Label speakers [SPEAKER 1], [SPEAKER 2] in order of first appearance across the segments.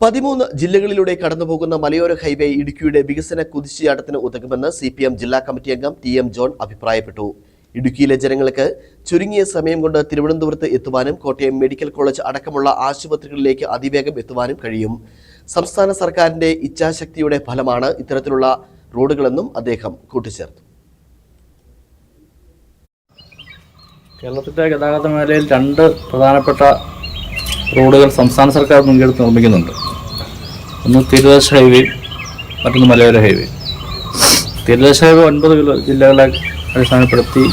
[SPEAKER 1] പതിമൂന്ന് ജില്ലകളിലൂടെ കടന്നുപോകുന്ന മലയോര ഹൈവേ ഇടുക്കിയുടെ വികസന കുതിച്ചുചാട്ടത്തിന് ഉതകുമെന്ന് സി പി എം ജില്ലാ കമ്മിറ്റി അംഗം ടി എം ജോൺ അഭിപ്രായപ്പെട്ടു. ഇടുക്കിയിലെ ജനങ്ങൾക്ക് ചുരുങ്ങിയ സമയം കൊണ്ട് തിരുവനന്തപുരത്ത് എത്തുവാനും കോട്ടയം മെഡിക്കൽ കോളേജ് അടക്കമുള്ള ആശുപത്രികളിലേക്ക് അതിവേഗം എത്തുവാനും കഴിയും. സംസ്ഥാന സർക്കാരിന്റെ ഇച്ഛാശക്തിയുടെ ഫലമാണ് ഇത്തരത്തിലുള്ള റോഡുകളെന്നും അദ്ദേഹം കൂട്ടിച്ചേർത്തു.
[SPEAKER 2] കേരളത്തിന്റെ ഗതാഗത മേഖലയിൽ രണ്ട് പ്രധാനപ്പെട്ട റോഡുകൾ സംസ്ഥാന സർക്കാർ മുൻകെടുത്ത് നിർമ്മിക്കുന്നുണ്ട്. ഒന്ന് തീരദേശ ഹൈവേ മറ്റൊന്ന് മലയോര ഹൈവേ. തീരദേശ ഹൈവേ ഒൻപത് ജില്ലകളെ അടിസ്ഥാനപ്പെടുത്തി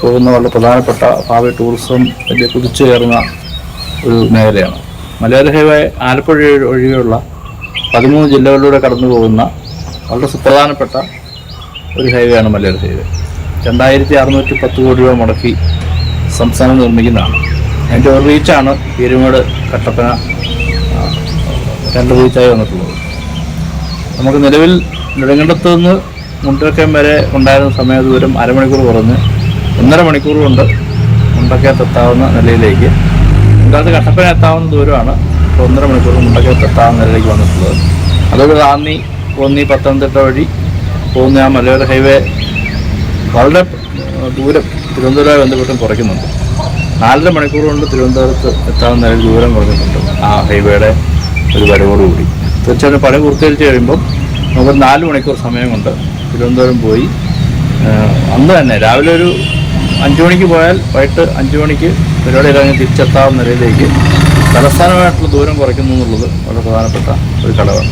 [SPEAKER 2] പോകുന്ന വളരെ പ്രധാനപ്പെട്ട ഭാവി ടൂറിസം വലിയ കുതിച്ചുയർന്ന ഒരു മേഖലയാണ്. മലയോര ഹൈവേ ആലപ്പുഴ ഒഴികെയുള്ള പതിമൂന്ന് ജില്ലകളിലൂടെ കടന്നു പോകുന്ന വളരെ സുപ്രധാനപ്പെട്ട ഒരു ഹൈവേയാണ് മലയോര ഹൈവേ. രണ്ടായിരത്തി അറുന്നൂറ്റി പത്ത് കോടി രൂപ മുടക്കി സംസ്ഥാനം നിർമ്മിക്കുന്നതാണ്. അതിന്റെ ഒരു റീച്ചാണ് പീരുമേട് കട്ടപ്പന രണ്ട് റീച്ചായി വന്നിട്ടുള്ളത്. നമുക്ക് നിലവിൽ നെടുങ്കണ്ടത്ത് നിന്ന് മുണ്ടക്കയം വരെ ഉണ്ടായിരുന്ന സമയ ദൂരം അരമണിക്കൂർ കുറഞ്ഞ് ഒന്നര മണിക്കൂർ കൊണ്ട് മുണ്ടക്കയത്ത് എത്താവുന്ന നിലയിലേക്ക്. മുൻകാലത്ത് കട്ടപ്പന എത്താവുന്ന ദൂരമാണ് ഒന്നര മണിക്കൂർ മുണ്ടക്കയത്ത് എത്താവുന്ന നിലയിലേക്ക് വന്നിട്ടുള്ളത്. അതൊരു റാന്നി കോന്നി പത്തനംതിട്ട വഴി പോകുന്ന ആ മലയോര ഹൈവേ വളരെ ദൂരം തിരുവനന്തപുരമായി ബന്ധപ്പെട്ടും കുറയ്ക്കുന്നുണ്ട്. നാലര മണിക്കൂർ കൊണ്ട് തിരുവനന്തപുരത്ത് എത്താവുന്ന നിലയിൽ ദൂരം കുറഞ്ഞിട്ടുണ്ട് ആ ഹൈവേയുടെ ഒരു വരവോടുകൂടി. തീർച്ചയായിട്ടും പണി പൂർത്തീകരിച്ച് കഴിയുമ്പം നമുക്ക് നാല് മണിക്കൂർ സമയം കൊണ്ട് തിരുവനന്തപുരം പോയി അന്ന് തന്നെ രാവിലെ ഒരു അഞ്ച് മണിക്ക് പോയാൽ വൈകിട്ട് അഞ്ച് മണിക്ക് പരിപാടി ഇറങ്ങി തിരിച്ചെത്താവുന്ന നിലയിലേക്ക് തലസ്ഥാനമായിട്ടുള്ള ദൂരം കുറയ്ക്കുന്നു എന്നുള്ളത് വളരെ പ്രധാനപ്പെട്ട ഒരു ഘടകമാണ്.